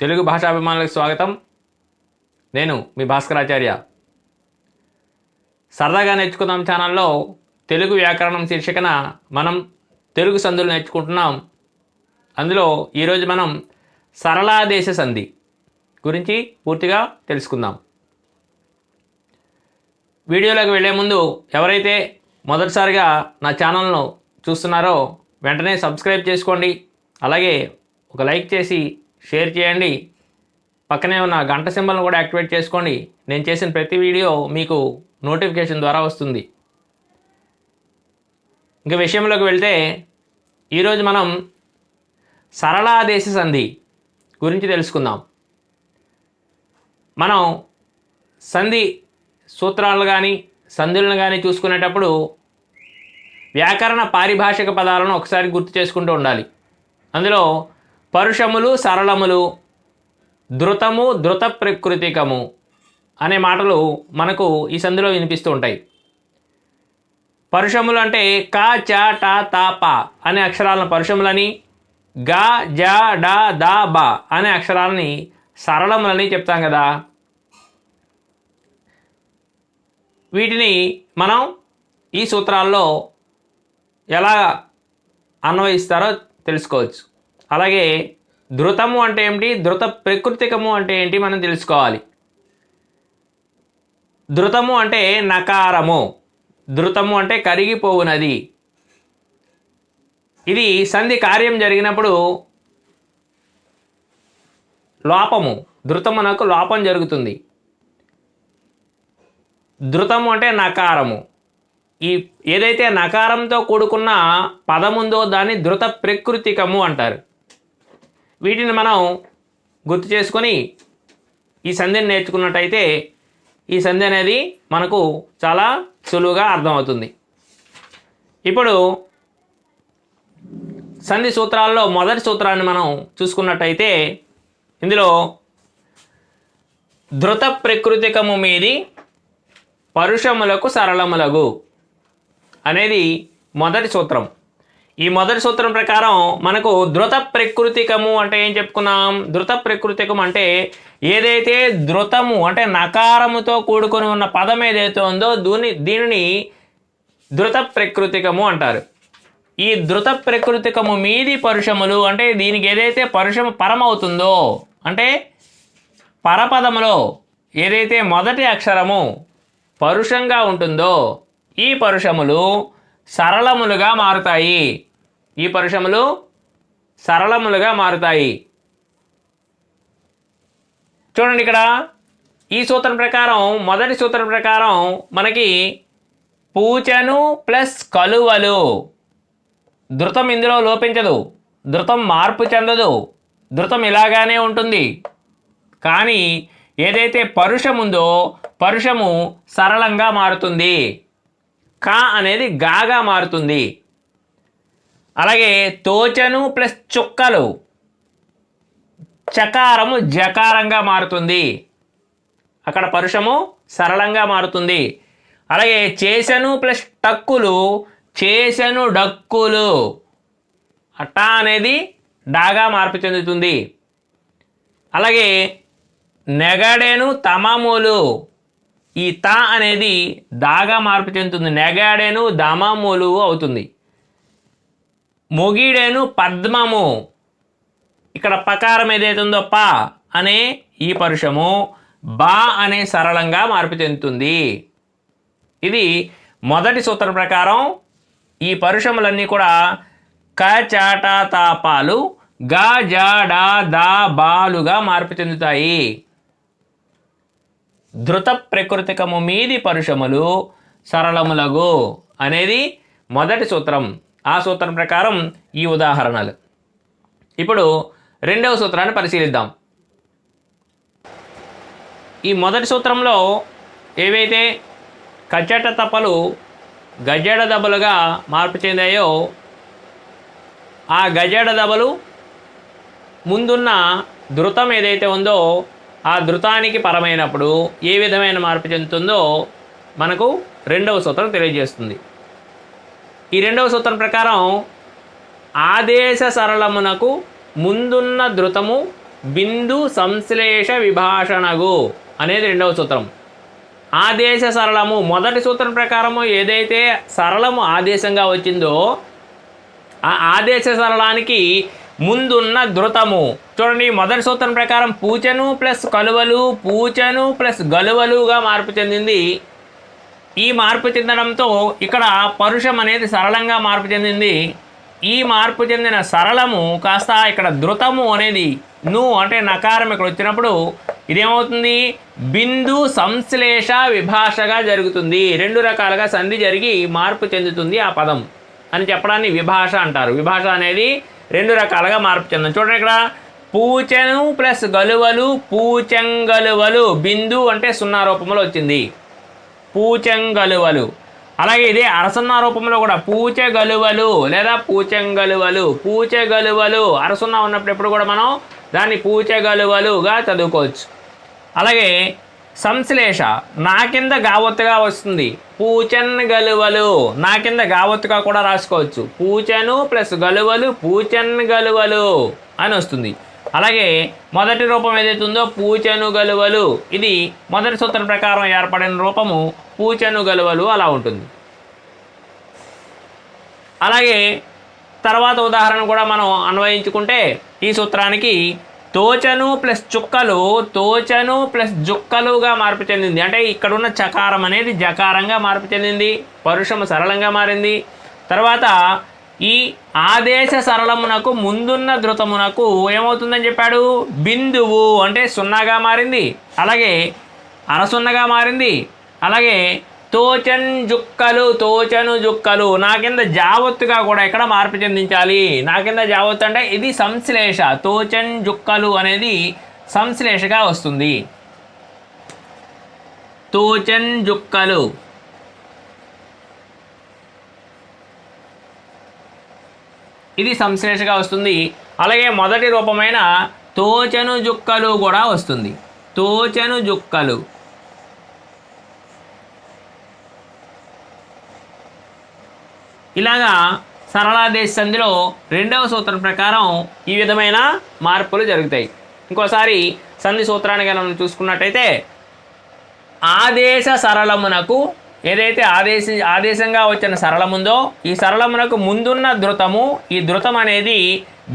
తెలుగు భాషాభిమానులకు స్వాగతం. నేను మీ భాస్కరాచార్య. సరదాగా నేర్చుకుందాం ఛానల్లో తెలుగు వ్యాకరణం శీర్షికన మనం తెలుగు సందులు నేర్చుకుంటున్నాం. అందులో ఈరోజు మనం సరళాదేశ సంధి గురించి పూర్తిగా తెలుసుకుందాం. వీడియోలోకి వెళ్ళే ముందు ఎవరైతే మొదటిసారిగా నా ఛానల్ను చూస్తున్నారో వెంటనే సబ్స్క్రైబ్ చేసుకోండి. అలాగే ఒక లైక్ చేసి షేర్ చేయండి. పక్కనే ఉన్న గంట సింబల్ను కూడా యాక్టివేట్ చేసుకోండి. నేను చేసిన ప్రతి వీడియో మీకు నోటిఫికేషన్ ద్వారా వస్తుంది. ఇంక విషయంలోకి వెళ్తే ఈరోజు మనం సరళాదేశ సంధి గురించి తెలుసుకుందాం. మనం సంధి సూత్రాలు కానీ సంధులను కానీ చూసుకునేటప్పుడు వ్యాకరణ పారిభాషిక పదాలను ఒకసారి గుర్తు చేసుకుంటూ ఉండాలి. అందులో పరుషములు సరళములు ధృతము ధృత ప్రకృతికము అనే మాటలు మనకు ఈ సంధిలో వినిపిస్తూ ఉంటాయి. పరుషములు అంటే క చ ట త ప అనే అక్షరాలను పరుషములని గ జ డ ద బ అనే అక్షరాలని సరళములని చెప్తాం కదా. వీటిని మనం ఈ సూత్రాల్లో ఎలా అన్వయిస్తారో తెలుసుకోవచ్చు. అలాగే ధృతము అంటే ఏమిటి? ధృత ప్రకృతికము అంటే ఏంటి మనం తెలుసుకోవాలి. ధృతము అంటే నకారము. ధృతము అంటే కరిగిపోవునది. ఇది సంధి కార్యం జరిగినప్పుడు లోపము ధృతమునకు లోపం జరుగుతుంది. ధృతము అంటే నకారము. ఈ ఏదైతే నకారంతో కూడుకున్న పదముందో దాన్ని ధృత ప్రకృతికము అంటారు. వీటిని మనం గుర్తు చేసుకొని ఈ సంధిని నేర్చుకున్నట్టయితే ఈ సంధి అనేది మనకు చాలా సులువుగా అర్థమవుతుంది. ఇప్పుడు సంధి సూత్రాల్లో మొదటి సూత్రాన్ని మనం చూసుకున్నట్టయితే ఇందులో ధృత ప్రకృతికము మీది పరుషములకు సరళములగు అనేది మొదటి సూత్రం. ఈ మొదటి సూత్రం ప్రకారం మనకు ధృత ప్రకృతికము అంటే ఏం చెప్పుకున్నాం? ధృత ప్రకృతికం అంటే ఏదైతే ధృతము అంటే నకారముతో కూడుకొని ఉన్న పదం ఏదైతే ఉందో దీని దీనిని ధృత ప్రకృతికము అంటారు. ఈ ధృత ప్రకృతికము మీది పరుషములు అంటే దీనికి ఏదైతే పరుషము పరమవుతుందో అంటే పరపదములో ఏదైతే మొదటి అక్షరము పరుషంగా ఉంటుందో ఈ పరుషములు సరళములుగా మారుతాయి. ఈ పరిశ్రమలు సరళములుగా మారుతాయి. చూడండి ఇక్కడ ఈ సూత్రం ప్రకారం మొదటి సూత్రం ప్రకారం మనకి పూచను ప్లస్ కలువలు. ధృతం ఇందులో లోపించదు. ధృతం మార్పు చెందదు. ధృతం ఇలాగానే ఉంటుంది. కానీ ఏదైతే పరుషం ఉందో పరుషము సరళంగా మారుతుంది. కా అనేది గాగా మారుతుంది. అలాగే తోచను ప్లస్ చుక్కలు. చకారము జకారంగా మారుతుంది. అక్కడ పరుషము సరళంగా మారుతుంది. అలాగే చేసను ప్లస్ టక్కులు చేసను డక్కులు. అట్టా అనేది డాగా మార్పు చెందుతుంది. అలాగే నెగడెను తమములు. ఈ త అనేది దాగా మార్పు చెందుతుంది. నెగాడెను దమములు అవుతుంది. మొగిడేను పద్మము. ఇక్కడ పకారం ఏదైతే ఉందో ప అనే ఈ పరుషము బా అనే సరళంగా మార్పు చెందుతుంది. ఇది మొదటి సూత్రం ప్రకారం ఈ పరుషములన్నీ కూడా క చాట తాపాలు గ జాడా దా బాలుగా మార్పు చెందుతాయి. ధృత ప్రకృతికము మీది పరుషములు సరళములగు అనేది మొదటి సూత్రం. ఆ సూత్రం ప్రకారం ఈ ఉదాహరణలు. ఇప్పుడు రెండవ సూత్రాన్ని పరిశీలిద్దాం. ఈ మొదటి సూత్రంలో ఏవైతే కచ్చట తప్పలు గజడ దెబ్బలుగా మార్పు చెందాయో ఆ గజడ దెబ్బలు ముందున్న ధృతం ఏదైతే ఉందో ఆ ధృతానికి పరమైనప్పుడు ఏ విధమైన మార్పు చెందుతుందో మనకు రెండవ సూత్రం తెలియజేస్తుంది. ఈ రెండవ సూత్రం ప్రకారం ఆదేశ సరళమునకు ముందున్న ధృతము బిందు సంశ్లేష విభాషణగు అనేది రెండవ సూత్రం. ఆదేశ సరళము మొదటి సూత్రం ప్రకారము ఏదైతే సరళము ఆదేశంగా వచ్చిందో ఆ ఆదేశ సరళానికి ముందున్న ధృతము చూడండి మొదటి సూత్రం ప్రకారం పూచను ప్లస్ కలువలు పూచను ప్లస్ గలువలుగా మార్పు చెందింది. ఈ మార్పు చెందడంతో ఇక్కడ పరుషం అనేది సరళంగా మార్పు చెందింది. ఈ మార్పు చెందిన సరళము కాస్త ఇక్కడ ధృతము అనేది ను అంటే నకారం ఇక్కడ వచ్చినప్పుడు ఇదేమవుతుంది? బిందు సంశ్లేష విభాషగా జరుగుతుంది. రెండు రకాలుగా సంధి జరిగి మార్పు చెందుతుంది ఆ పదం అని చెప్పడాన్ని విభాష అంటారు. విభాష అనేది రెండు రకాలుగా మార్పు చెందుతుంది చూడండి ఇక్కడ. పూచెను ప్లస్ గలువలు పూచెంగలువలు. బిందు అంటే సున్నా రూపంలో వచ్చింది. పూచెంగలువలు. అలాగే ఇదే అరసున్న రూపంలో కూడా పూచెగలువలు లేదా పూచెంగలువలు పూచెగలువలు. అరసున్న ఉన్నప్పుడు ఎప్పుడు కూడా మనం దాన్ని పూచెగలువలుగా చదువుకోవచ్చు. అలాగే సంశ్లేష నా కింద గావత్తుగా వస్తుంది. పూచన్ గలువలు నా కింద గావత్తుగా కూడా రాసుకోవచ్చు. పూచెను ప్లస్ గలువలు పూచన్ గలువలు అని వస్తుంది. అలాగే మొదటి రూపం ఏదైతే ఉందో పూచను గలువలు. ఇది మొదటి సూత్రం ప్రకారం ఏర్పడిన రూపము పూచను గలువలు అలా ఉంటుంది. అలాగే తర్వాత ఉదాహరణ కూడా మనం అన్వయించుకుంటే ఈ సూత్రానికి తోచను ప్లస్ చుక్కలు తోచను ప్లస్ జుక్కలుగా మార్పు చెందింది. అంటే ఇక్కడ ఉన్న చకారం అనేది జకారంగా మార్పు చెందింది పరుషము సరళంగా మారింది. తర్వాత ఈ ఆదేశ సరళమునకు ముందున్న ధృతమునకు ఏమవుతుందని చెప్పాడు? బిందువు అంటే సున్నాగా మారింది. అలాగే అరసున్నగా మారింది. అలాగే తోచన్ జుక్కలు తోచను జుక్కలు నా కింద జావత్తుగా కూడా ఇక్కడ మార్పు చెందించాలి? నా కింద జావత్తు అంటే ఇది సంశ్లేష. తోచన్ జుక్కలు అనేది సంశ్లేషగా వస్తుంది. తోచన్ జుక్కలు. ఇది సంశ్లేషగా వస్తుంది. అలాగే మొదటి రూపమైన తోచను జుక్కలు కూడా వస్తుంది. తోచను జుక్కలు. ఇలాగా సరళాదేశ సంధిలో రెండవ సూత్రం ప్రకారం ఈ విధమైన మార్పులు జరుగుతాయి. ఇంకోసారి సంధి సూత్రాన్ని కనుక మనం చూసుకున్నట్టయితే ఆదేశ సరళమునకు ఏదైతే ఆదేశ ఆదేశంగా వచ్చిన సరళముందో ఈ సరళమునకు ముందున్న ధృతము ఈ ధృతం అనేది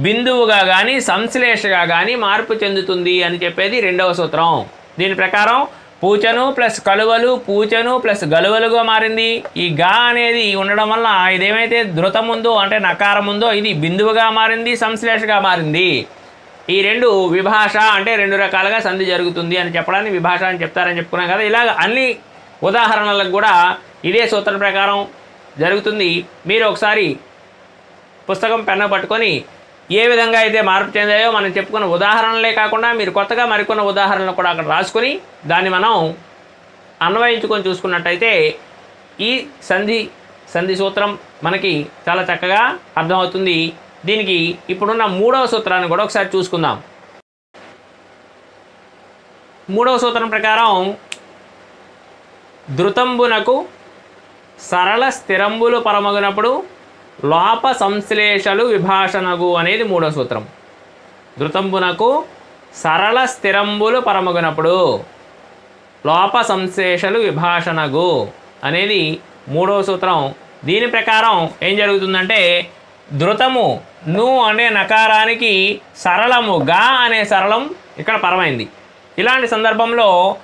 బిందువుగా కానీ సంశ్లేషగా కానీ మార్పు చెందుతుంది అని చెప్పేది రెండవ సూత్రం. దీని ప్రకారం పూచను ప్లస్ కలువలు పూచను ప్లస్ గలువలుగా మారింది. ఈ గా అనేది ఉండడం వల్ల ఇదేమైతే ధృతం ఉందో అంటే నకారం ఉందో ఇది బిందువుగా మారింది సంశ్లేషగా మారింది. ఈ రెండు విభాష అంటే రెండు రకాలుగా సంధి జరుగుతుంది అని చెప్పడానికి విభాష అని చెప్తారని చెప్పుకున్నాం కదా. ఇలాగ అన్ని ఉదాహరణలకు కూడా ఇదే సూత్రం ప్రకారం జరుగుతుంది. మీరు ఒకసారి పుస్తకం పెన్న పట్టుకొని ఏ విధంగా అయితే మార్పు చెందాయో మనం చెప్పుకున్న ఉదాహరణలే కాకుండా మీరు కొత్తగా మరికొన్న ఉదాహరణలు కూడా అక్కడ రాసుకొని దాన్ని మనం అన్వయించుకొని చూసుకున్నట్టయితే ఈ సంధి సంధి సూత్రం మనకి చాలా చక్కగా అర్థమవుతుంది. దీనికి ఇప్పుడున్న మూడవ సూత్రాన్ని కూడా ఒకసారి చూసుకుందాం. మూడవ సూత్రం ప్రకారం ధృతంబునకు సరళ స్థిరంబులు పరమగునప్పుడు లోప సంశ్లేషలు విభాషణగు అనేది మూడో సూత్రం. ధృతంబునకు సరళ స్థిరంబులు పరమగునప్పుడు లోప సంశ్లేషలు విభాషణగు అనేది మూడవ సూత్రం. దీని ప్రకారం ఏం జరుగుతుందంటే ధృతము ను అనే నకారానికి సరళము గా అనే సరళం ఇక్కడ పరమైంది. ఇలాంటి సందర్భంలో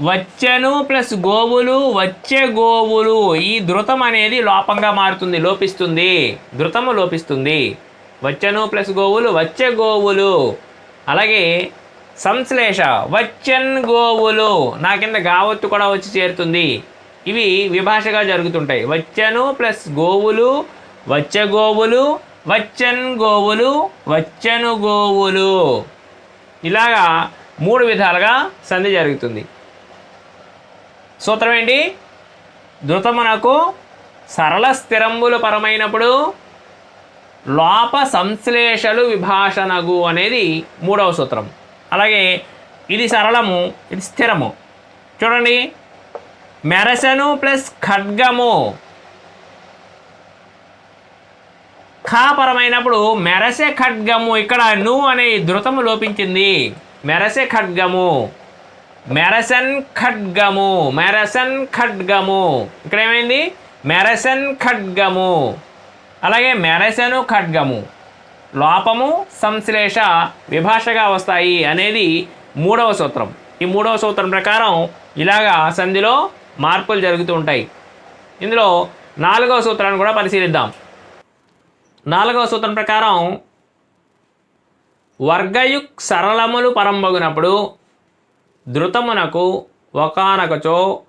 వచ్చెను ప్లస్ గోవులు వచ్చే గోవులు. ఈ ధృతం అనేది లోపంగా మారుతుంది లోపిస్తుంది. ధృతము లోపిస్తుంది. వచ్చెను ప్లస్ గోవులు వచ్చే గోవులు. అలాగే సంశ్లేష వచ్చన్ గోవులు. నా కింద గావత్తు కూడా వచ్చి చేరుతుంది. ఇవి విభాషగా జరుగుతుంటాయి. వచ్చెను ప్లస్ గోవులు వచ్చే గోవులు వచ్చన్ గోవులు వచ్చెను గోవులు. ఇలాగా మూడు విధాలుగా సంధి జరుగుతుంది. సూత్రం ఏంటి? ధృతమునకు సరళ స్థిరంబులు పరమైనప్పుడు లోప సంశ్లేషలు విభాషణగు అనేది మూడవ సూత్రం. అలాగే ఇది సరళము ఇది స్థిరము. చూడండి. మెరసను ప్లస్ ఖడ్గము. ఖాపరమైనప్పుడు మెరసె మెరసే ఖడ్గము ఇక్కడ ను అనే ధృతము లోపించింది. మెరసే ఖడ్గము. మెరసన్ ఖడ్గము మెరసన్ ఖడ్గము. ఇక్కడ ఏమైంది? మెరసన్ ఖడ్గము. అలాగే మెరసను ఖడ్గము. లోపము సంశ్లేష విభాషగా వస్తాయి అనేది మూడవ సూత్రం. ఈ మూడవ సూత్రం ప్రకారం ఇలాగా సంధిలో మార్పులు జరుగుతూ ఉంటాయి. ఇందులో నాలుగవ సూత్రాన్ని కూడా పరిశీలిద్దాం. నాలుగవ సూత్రం ప్రకారం వర్గయుక్ సరళములు పరంబగునప్పుడు ధృతమునకు ఒకనకచో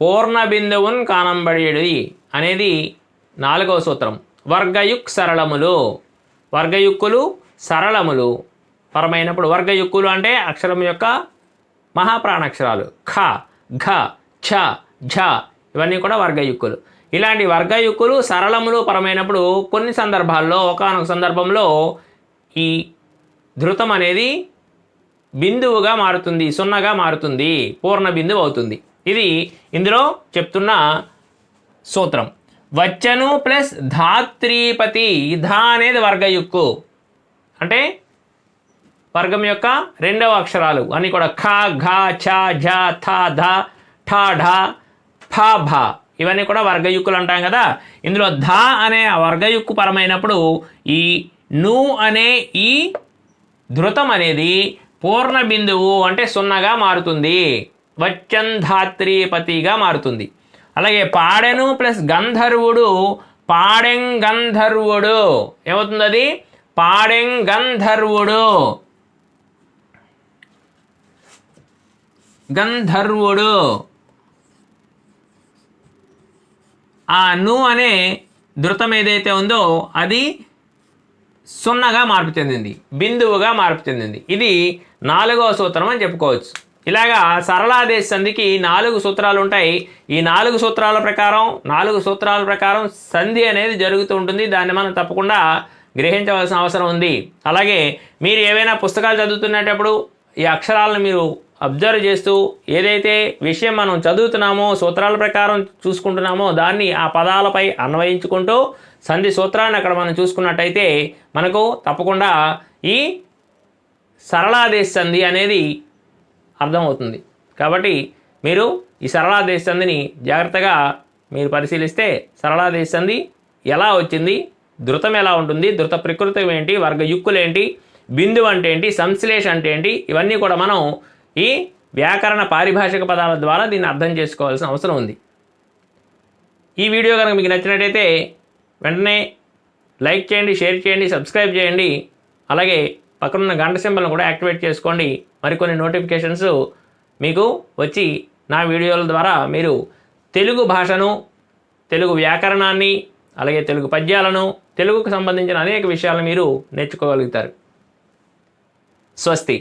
పూర్ణ బిందువున్ కానంబడేది అనేది నాలుగవ సూత్రం. వర్గయుక్ సరళములు. వర్గయుక్కులు సరళములు. పరమైనప్పుడు వర్గయుక్కులు అంటే అక్షరం యొక్క మహాప్రాణాక్షరాలు. ఖ ఘ ఛ ఝ ఇవన్నీ కూడా వర్గయుక్కులు. ఇలాంటి వర్గయుక్కులు సరళములు పరమైనప్పుడు కొన్ని సందర్భాల్లో ఒకనొక సందర్భంలో ఈ ధృతం అనేది బిందువుగా మారుతుంది సున్నగా మారుతుంది పూర్ణ బిందువు అవుతుంది. ఇది ఇందులో చెప్తున్న సూత్రం. వచ్చను ప్లస్ ధాత్రీపతి ధా అనేది వర్గయుక్కు. అంటే వర్గం యొక్క రెండవ అక్షరాలు. అని కూడా ఖ ఘ ఛ ఝ థ ధ ఠ ఢ ఫ భ. ఇవన్నీ కూడా వర్గయుక్కులు అంటాం కదా. ఇందులో ధ అనే ఆ వర్గయుక్కు పరమైనప్పుడు ఈ ను అనే ఈ ధృతం అనేది పూర్ణ బిందువు అంటే సున్నగా మారుతుంది. వచ్చంధాత్రీపతిగా మారుతుంది. అలాగే పాడెను ప్లస్ గంధర్వుడు పాడెం గంధర్వుడు. ఏమవుతుంది అది? పాడెం గంధర్వుడు. గంధర్వుడు. ఆ ను అనే ధృతం ఏదైతే ఉందో అది సున్నగా మార్పు చెందింది. బిందువుగా మార్పు చెందింది. ఇది నాలుగవ సూత్రం అని చెప్పుకోవచ్చు. ఇలాగా సరళాదేశ సంధికి నాలుగు సూత్రాలు ఉంటాయి ఈ నాలుగు సూత్రాల ప్రకారం నాలుగు సూత్రాల ప్రకారం సంధి అనేది జరుగుతూ ఉంటుంది. దాన్ని మనం తప్పకుండా గ్రహించవలసిన అవసరం ఉంది. అలాగే మీరు ఏవైనా పుస్తకాలు చదువుతున్నప్పుడు ఈ అక్షరాలను మీరు అబ్జర్వ్ చేస్తూ ఏదైతే విషయం మనం చదువుతున్నామో సూత్రాల ప్రకారం చూసుకుంటున్నామో దాన్ని ఆ పదాలపై అన్వయించుకుంటూ సంధి సూత్రాన్ని అక్కడ మనం చూసుకున్నట్టయితే మనకు తప్పకుండా ఈ సరళాదేశ సంధి అనేది అర్థమవుతుంది. కాబట్టి మీరు ఈ సరళాదేశ సంధిని జాగ్రత్తగా మీరు పరిశీలిస్తే సరళాదేశ సంధి ఎలా వచ్చింది? ధృతం ఎలా ఉంటుంది? ధృత ప్రకృతం ఏంటి? వర్గ యుక్కులు ఏంటి? బిందువు అంటే ఏంటి? సంశ్లేష అంటే ఏంటి? ఇవన్నీ కూడా మనం ఈ వ్యాకరణ పారిభాషిక పదాల ద్వారా దీన్ని అర్థం చేసుకోవాల్సిన అవసరం ఉంది. ఈ వీడియో కనుక మీకు నచ్చినట్టయితే వెంటనే లైక్ చేయండి షేర్ చేయండి సబ్స్క్రైబ్ చేయండి. అలాగే పక్కనున్న గంట సింబల్ని కూడా యాక్టివేట్ చేసుకోండి. మరికొన్ని నోటిఫికేషన్స్ మీకు వచ్చి నా వీడియోల ద్వారా మీరు తెలుగు భాషను తెలుగు వ్యాకరణాన్ని అలాగే తెలుగు పద్యాలను తెలుగుకు సంబంధించిన అనేక విషయాలను మీరు నేర్చుకోగలుగుతారు. స్వస్తి.